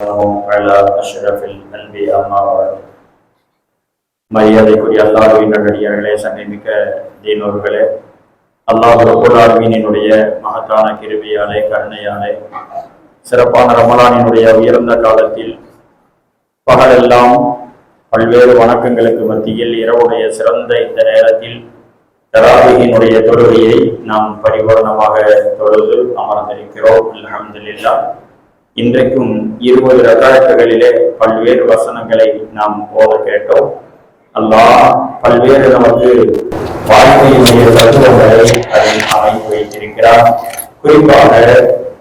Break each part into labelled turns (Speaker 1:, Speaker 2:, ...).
Speaker 1: على أشرف الأنبياء أما بعد மரியாதைக்குரிய அல்லாஹுவின் நல்லடியார்களே சங்கமிக்க தீனோர்களே அல்லாஹ் ரபுல் ஆலமீனினுடைய மகத்தான கிருபியாலே கருணையாலே சிறப்பான ரமலானினுடைய உயர்ந்த காலத்தில் பகலெல்லாம் பல்வேறு வணக்கங்களுக்கு மத்தியில் இரவுடைய சிறந்த இந்த நேரத்தில் தராபியினுடைய தொழுகையை நாம் பரிபூர்ணமாக தொழுது அமர்ந்திருக்கிறோம் அல்ஹம்துலில்லாஹ் இன்றைக்கும் இருபது ரகாயத்துகளிலே பல்வேறு வசனங்களை நாம் ஓத கேட்டோம். அல்லாஹ் பல்வேறு நமக்கு வாழ்க்கையினுடைய தத்துவங்களை அதில் அமைத்து வைத்திருக்கிறார். குறிப்பாக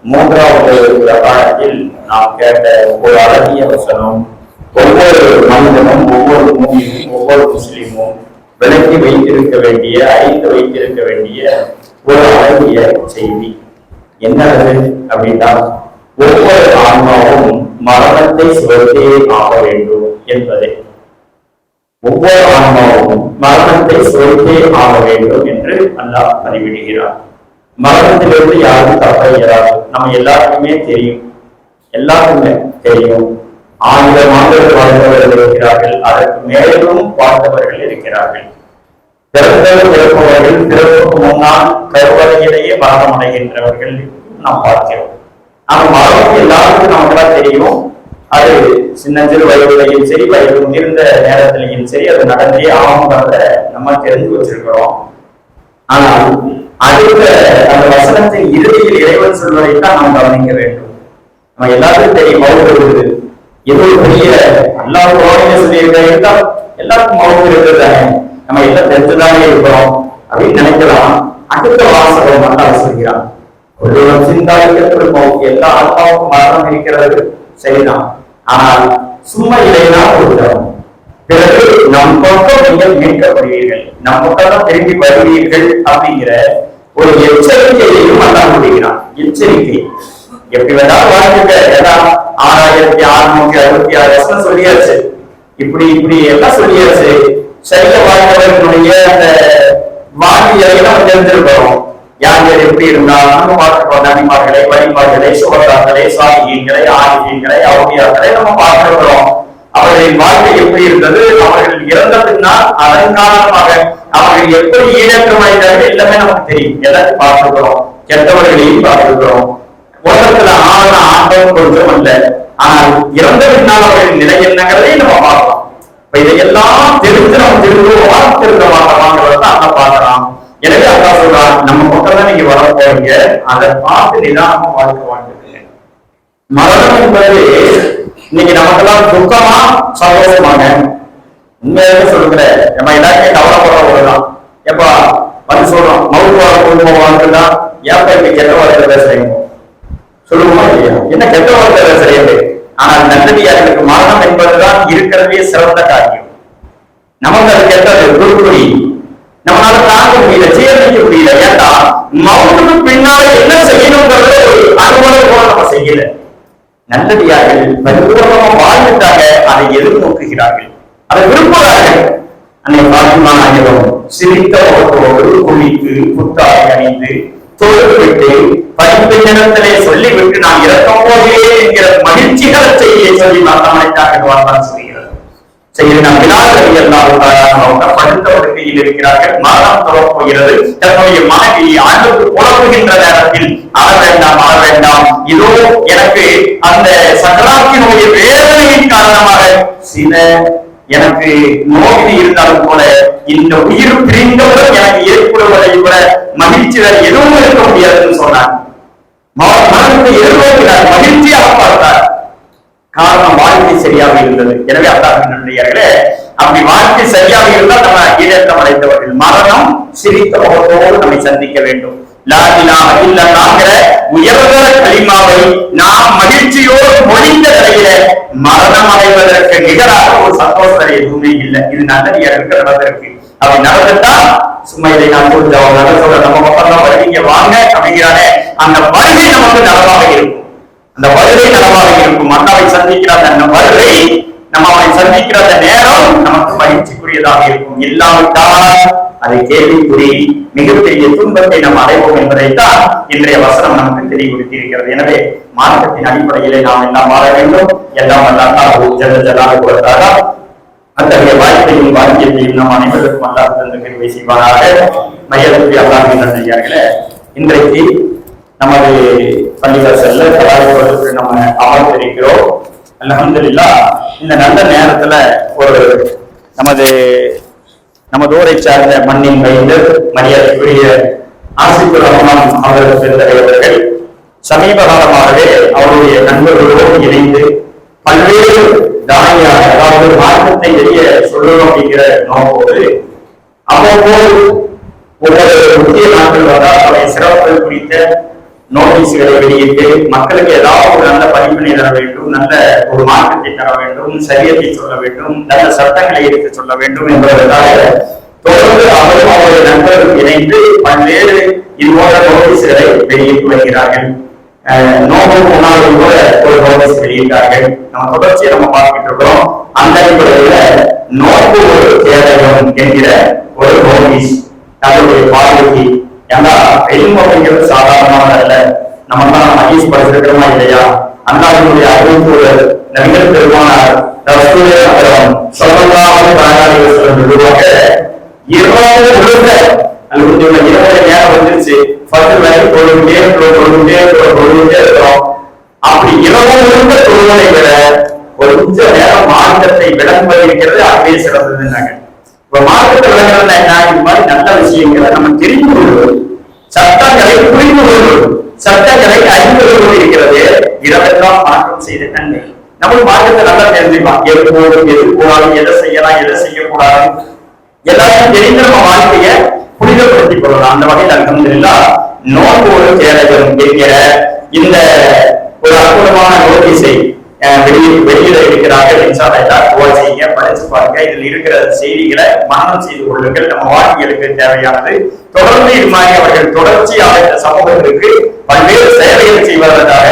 Speaker 1: மூன்றாவது ரகாயத்தில் நாம் கேட்ட ஒரு அழகிய வசனம் ஒவ்வொரு மனிதனும் ஒவ்வொரு மூமியும் ஒவ்வொரு முஸ்லிமும் விலக்கி வைத்திருக்க வேண்டிய அழித்து வைத்திருக்க வேண்டிய ஒரு அழகிய செய்தி. என்னது? அப்படின்னா ஒவ்வொரு மரணத்தை சுவத்தே ஆக வேண்டும் என்பதை. ஒவ்வொரு ஆன்மாவும் மரணத்தை சுவத்தே ஆக வேண்டும் என்று அல்லாஹ் பதிவிடுகிறார் மரணத்திலிருந்து யாரும் தப்ப இயலாது. நம்ம எல்லாருக்குமே தெரியும். எல்லாருக்குமே தெரியும். ஆயிரம் ஆண்டுகள் வாழ்ந்தவர்கள் இருக்கிறார்கள். அதற்கு மேலும் வாழ்ந்தவர்கள் இருக்கிறார்கள். பிறந்தவர் பிறப்பவர்கள் பிறப்புக்கு முன்னால் கருவறையிலேயே மரணம் அடைகின்றவர்கள் நாம் பார்க்கிறோம். ஆனா மரணம் எல்லாருக்கும் நமக்குலாம் தெரியும். அது சின்னஞ்சிறு வயதிலையும் சரி வயது முதிர்ந்த நேரத்திலையும் சரி அது நடந்தே ஆகும்ன்றத நம்ம தெரிஞ்சு வச்சிருக்கிறோம். ஆனால் அடுத்த அந்த வசனத்தின் இறுதியில் இறைவன் சொல்வதை தான் நாம் கவனிக்க வேண்டும். நம்ம எல்லாருக்கும் தெரியும் மவுத் இருக்குது. இது ஒரு பெரிய அல்லாஹ் குரானில எல்லாருக்கும் மவுத் இருக்குது தானே. நம்ம எல்லாம் தெரிஞ்சுதானே இருக்கிறோம் அப்படின்னு நினைக்கலாம். அடுத்த வாசகம் நல்லா சொல்கிறான். ஒருவன் சிந்தாய்க்கத்தில் மவுத் எல்லா ஆத்மாவுக்கும் மரணம் இருக்கிறது சரிதான். ஆனால் சும்மா இதைதான் கொடுக்கிறோம் பிறகு நம் பக்கம் நீங்கள் மீட்கப்படுவீர்கள் நம் பக்கம் தான் திரும்பி வருவீர்கள் அப்படிங்கிற ஒரு எச்சரிக்கையையும் அல்லாஹ் முடிகிறான் எச்சரிக்கை. எப்படி வேணாலும் வாழ்ந்துக்க ஏன்னா ஆறாயிரத்தி அறுநூத்தி அறுபத்தி ஆறு வருஷம் சொல்லியாச்சு. இப்படி இப்படி எல்லாம் சொல்லியாச்சு. சரிய வாழ்ந்தவர்களுடைய அந்த வாழ்வியலை நம்ம தெரிஞ்சிருக்கிறோம் யார் யார் எப்படி இருந்தால் நம்ம பார்க்கிறோம் நபிமார்களை வழிபாடுகளை சுகதாக்களை சாதிகங்களை ஆதிகங்களை அவுடியாக்களை நம்ம பார்க்கிறோம் அவர்களின் வாழ்க்கை எப்படி இருந்தது? அவர்கள் இறந்த பின்னால் அதன் காரணமாக அவர்கள் எப்படி ஈடேற்றம் அடைந்தார்கள் எல்லாமே நமக்கு தெரியும். எல்லாத்தையும் பார்த்துக்கிறோம் கெட்டவர்களையும் பார்த்துக்கிறோம் உலகத்துல ஆன ஆண்டம் கொஞ்சம் அல்ல. ஆனால் இறந்த பின்னால் அவர்களின் நிலை என்னங்கிறதையும் நம்ம பார்க்கலாம் இப்ப இதையெல்லாம் தெரிஞ்சு நம்ம திரும்புவோமா திருந்த மாட்டோமாங்கிறத அந்த பார்க்கலாம் எனவே அப்பா சொல்றான் நம்ம பக்கம் தான் நீங்க வர போறீங்க. அதை பார்த்து நிதானமா வாழ்க்கை வாழ்ந்துருங்க மரணம் என்பது இன்னைக்கு நமக்கெல்லாம் துக்கமா சந்தோஷமாங்க. உண்மையாக சொல்லுங்க நம்ம எல்லாருமே கவலைப்படுற ஒருதான் எப்பா வந்து சொல்றோம் மவுத்து வாழ குடும்பம் வாழ்ந்துதா ஏப்பா இப்ப கெட்ட வார்த்தை பேசுறீங்க? சொல்லுவோமா இல்லையா? என்ன கெட்ட வார்த்தை பேசுறீங்க? ஆனால் நல்லடியார்களுக்கு மரணம் என்பதுதான் இருக்கிறதே சிறந்த காரியம். நமக்கு அது கெட்டது குருக்குடி நம்மளால தாங்க முடியல ஜீரணிக்க முடியல. ஏன்னா மவுத்துக்கு பின்னால என்ன செய்யணுங்கிறத ஒரு அனுபவம் கூட நம்ம செய்யல. நல்லடியார்கள் பரிபூர்ணமா வாழ்ந்துட்டாங்க அதை எதிர்நோக்குகிறார்கள். அதை விரும்புகிறார்கள். அன்னை பாத்திமா நாயகம் சிரித்த முகத்தோடு குளித்து புத்தாடை அணிந்து தொழுது விட்டு படிப்பு நேரத்திலே சொல்லிவிட்டு நான் இறக்கும் போதே என்கிற மகிழ்ச்சிகளை செய்ய சொல்லி மாத்தமனைத்தாக வாழ்ந்தான் சொல்கிறது செய்கிற விழாக்கள் எல்லாம் அவங்க படுத்த படுக்கையில் இருக்கிறார்கள். மரணம் தொடரப் போகிறது. தன்னுடைய மனைவி ஆண்டுக்கு புலம்புகின்ற நேரத்தில் அழ வேண்டாம் அழ வேண்டாம். இதோ எனக்கு அந்த சக்கராத்தினுடைய வேதனையின் காரணமாக சில எனக்கு நோயினை இருந்தாலும் கூட இந்த உயிர் பிரிந்தவுடன் எனக்கு ஏற்படுவதை விட மகிழ்ச்சி வேற எதுவும் இருக்க முடியாதுன்னு சொன்னார். மரணத்தை எதிர்நோக்கிறார் மகிழ்ச்சியாக பார்த்தார் வாழ்க்கை சரியாக இருந்தது. எனவே அல்லாஹின் நன்றியர்களே அப்படி வாழ்க்கை சரியாக இருந்தால் நம்ம ஈழத்தம் அடைந்தவர்கள். மரணம் சிரித்த முகத்தோடு நம்மை சந்திக்க வேண்டும். லாதிலாக களிமாவை நாம் மகிழ்ச்சியோடு மொழிந்த நிலையில மரணம் அடைவதற்கு நிகராக ஒரு சந்தோஷம் எதுவுமே இல்லை. இது நல்லடியாருக்கு நடந்திருக்கு. அப்படி நடந்துட்டா சும்மா இதை நான் புரிஞ்சவங்க நல்ல சொல்ற நம்ம பக்கம் வருவீங்க. வாங்க அப்படிங்கிறானே அந்த வருகை நமக்கு நலமாக இருக்கும். அந்த வருகை நலமாக இருக்கும். அண்ணாவை சந்திக்கிற அந்த வருகை நம்ம அவனை சந்திக்கிற அந்த நேரம் நமக்கு மகிழ்ச்சிக்குரியதாக இருக்கும். இல்லாவிட்டால் அதை கேள்விக்குறி மிகப்பெரிய துன்பத்தை நாம் அடைவோம் என்பதைத்தான் இன்றைய வசனம் நமக்கு தெளிவுபடுத்தி இருக்கிறது எனவே மார்க்கத்தின் அடிப்படையிலே நாம் எல்லாம் வாழ வேண்டும்? எல்லாம் வல்ல அல்லாஹ் ஜல்ல ஜலாலுஹு அத்தகைய வாய்ப்பையும் பாக்கியத்தையும் நம் அனைவருக்கும் அல்லாஹ் தந்து செய்வாராக மையத்துக்கு அல்லாஹின் நன்றியார்களே இன்றைக்கு நமது பள்ளிவாசல்ல தயாரிப்பதற்கு நம்ம அமர்ந்திருக்கிறோம். அலமதுல்லா இந்த நல்ல நேரத்துல ஒரு நமது நமது ஊரை சார்ந்த மண்ணின் மைந்தர் மரியாதைக்குரிய ஆசிரியர் ரஹ்மான் அவர்கள் பெருந்தகையவர்கள் சமீப காலமாகவே அவருடைய நண்பர்களோடு இணைந்து பல்வேறு தானிய அதாவது மார்க்கத்தை எரிய சொல்லணும் அப்படிங்கிற நோக்கோடு அவ்வப்போது ஒவ்வொரு முக்கிய நாட்கள் வந்தால் அவை சிறப்புகள் குறித்த நோட்டீஸ்களை வெளியிட்டு மக்களுக்கு ஏதாவது ஒரு நல்ல படிப்பினை தர வேண்டும் நல்ல ஒரு மாற்றத்தை தர வேண்டும் சரியத்தை சொல்ல வேண்டும் நல்ல சட்டங்களை எடுத்து சொல்ல வேண்டும் என்பதற்காக தொடர்ந்து அவரும் அவருடைய நண்பரும் இணைந்து பல்வேறு இது போன்ற நோட்டீஸ்களை வெளியிட்டு வருகிறார்கள். நோபல் முன்னாள் கூட ஒரு நோட்டீஸ் வெளியிட்டார்கள். நம்ம தொடர்ச்சியை நம்ம பார்த்துட்டு இருக்கிறோம். அந்த அடிப்படையில நோக்கு ஒரு தேடகம் என்கிற ஒரு நோட்டீஸ் தன்னுடைய பார்வைக்கு ஏன்னா எலும்பு அப்படிங்கிறது சாதாரணமான அல்ல. நம்ம தான் மகேஷ் படிச்சிருக்கிறோமா இல்லையா? அல்லாஹ்வுடைய அறிவிப்பு நபிகள் பெருமானார் ரசூலே அகரம் ஸல்லல்லாஹு அலைஹி வஸல்லம் சொல்லுவாங்க இரவு முழுக்க அது நேரம் வந்துருச்சு. ஃபஜ்ர் வரை தொழுகிட்டே தொழுகிட்டே தொழுகிட்டே இருக்கிறோம். அப்படி இரவு முழுக்க தொழுவதை விட ஒரு கொஞ்ச நேரம் மார்க்கத்தை விளங்குவது இருக்கிறது அப்படியே சிறந்ததுன்னாங்க. இப்ப மார்க்கத்தை என்ன? இது மாதிரி நல்ல விஷயங்களை நம்ம தெரிந்து கொள்வது சட்டங்களை புரிந்து கொள்வது சட்டங்களை அறிந்து கொள்வது இருக்கிறது இரவெல்லாம் மாற்றம் செய்த நன்மை. நம்ம மார்க்கத்தை நல்லா தெரிஞ்சுக்கலாம் எது போடும் எது போடாது எதை செய்யலாம் எதை செய்யக்கூடாது. எல்லாத்தையும் தெரிந்து நம்ம வாழ்க்கையை புனிதப்படுத்திக் கொள்ளலாம். அந்த வகையில் அலமதுல்லா நோக்கு ஒரு தேடகம் என்கிற இந்த ஒரு அற்புதமான நோட்டீஸை அஹ், வெளியே வெளியிட இருக்கிறார்கள் என்றால் எல்லாரும் துவா செய்யுங்க. படிச்சு பாருங்க. இதில் இருக்கிற செய்திகளை மனனம் செய்து கொள்ளுங்கள். நம்ம வாழ்க்கைகளுக்கு தேவையானது. தொடர்ந்து இது மாதிரி அவர்கள் தொடர்ச்சியாக இந்த சமூகத்திற்கு பல்வேறு சேவைகள் செய்வதற்காக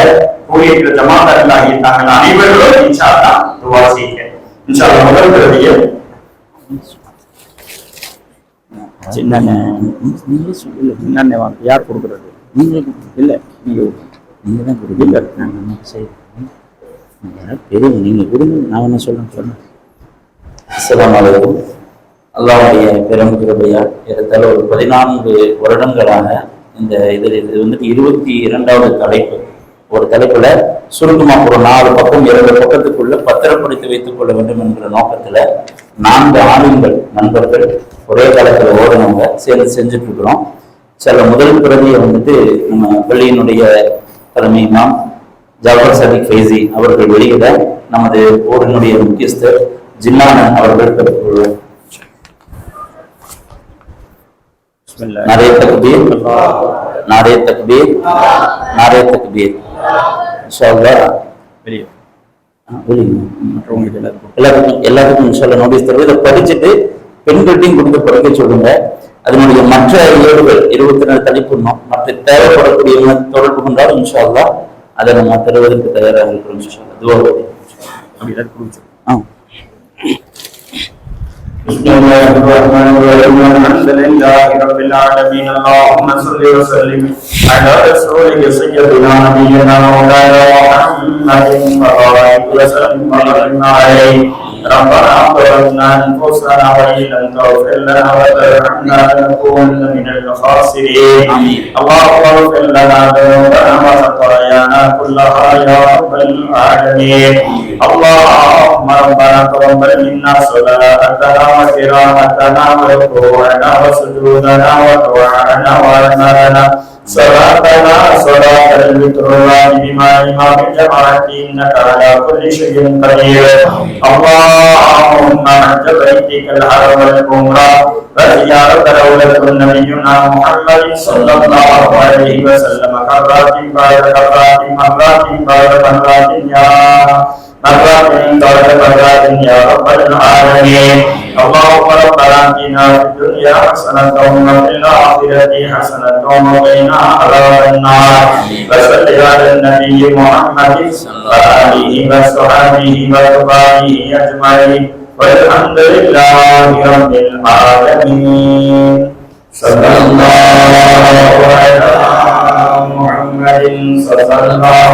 Speaker 1: கூறியிருக்கிற ஜமாதாரர்களாகிய தாங்கள் அனைவர்களும் அல்லாஹ் துவா செய்யுங்க. இன்ஷா அல்லாஹ் முதல் பிரதியை. சின்ன
Speaker 2: நீங்களே சொல்லல
Speaker 1: சின்ன வாங்க. யார் கொடுக்குறது?
Speaker 2: நீங்களே
Speaker 1: இல்ல. நீங்க
Speaker 2: நீங்க தான் செய்யறேன் பெரியவங்க நீங்க கொடுங்க நான் என்ன சொல்றேன் சொல்லுங்க அஸ்லாம் அலைக்கும். அல்லாவுடைய பெரும் கிருபையால் ஏறத்தாழ ஒரு பதினான்கு வருடங்களாக இந்த இதில் இது வந்துட்டு இருபத்தி இரண்டாவது தலைப்பு. ஒரு தலைப்புல சுருக்கமாக ஒரு நாலு பக்கம் இரண்டு பக்கத்துக்குள்ள பத்திரப்படுத்தி வைத்துக் கொள்ள வேண்டும் என்கிற நோக்கத்துல நான்கு ஆளுங்கள் நண்பர்கள் ஒரே காலத்துல ஓடுனவங்க சேர்ந்து செஞ்சுட்டு இருக்கிறோம் சில முதல் பிறவியை வந்துட்டு நம்ம பள்ளியினுடைய தலைமை ஜாஃபர் சதிக் ஃபைசி அவர்கள் வெளியிட நமது ஊரினுடைய முக்கியஸ்தர் ஜின்னானன் அவர்கள் பெற்றுள்ளார் நாரே தக்பீர். நாரே தக்பீர். நாரே தக்பீர்.
Speaker 1: எல்லாருக்கும்
Speaker 2: எல்லாத்துக்கும் இன்ஷால்லா நோட்டீஸ் தருவோம். இதை படிச்சுட்டு பெண்கள்ட்டையும் கொடுத்து படிக்க சொல்லுங்க. அதனுடைய மற்ற ஏடுகள் இருபத்தி நாலு தலைப்புணும் மற்ற தேவைப்படக்கூடியவங்க தொடர்பு கொண்டாலும் இன்ஷா
Speaker 1: ಅದನ್ನು ಮಾತಾಡುವುದಕ್ಕೆ
Speaker 2: ತಯಾರಾಗಿರುವುದು
Speaker 1: بسم الله الرحمن الرحيم الحمد لله رب العالمين اللهم صل وسلم على رسولك سيدنا نبينا مولانا محمد صلى الله عليه وسلم عليه ربنا ظلمنا انفسنا وان لم تغفر لنا وترحمنا لنكونن من الخاسرين. اللهم اغفر لنا ذنوبنا وخطايانا كلها يا رب العالمين اللهم ربنا تقبل منا صلاتنا وقراءتنا وركوعنا وسجودنا ودعاءنا وأعمالنا صلاتنا صلاة الوتر بما إمام الجماعة إنك على كل شيء قدير اللهم حج بيتك الحرم العمرة وزيارة دولة نبينا محمد صلى الله عليه وسلم مرات بعد مرات مرات بعد مرات يا مرات بعد مرات يا رب العالمين اللهم ربنا اتنا في الدنيا حسنة وفي الآخرة حسنة وقنا عذاب النار وصل على النبي محمد وآله وصحبه وأتباعه أجمعين والحمد لله رب العالمين صلى الله على محمد صلى الله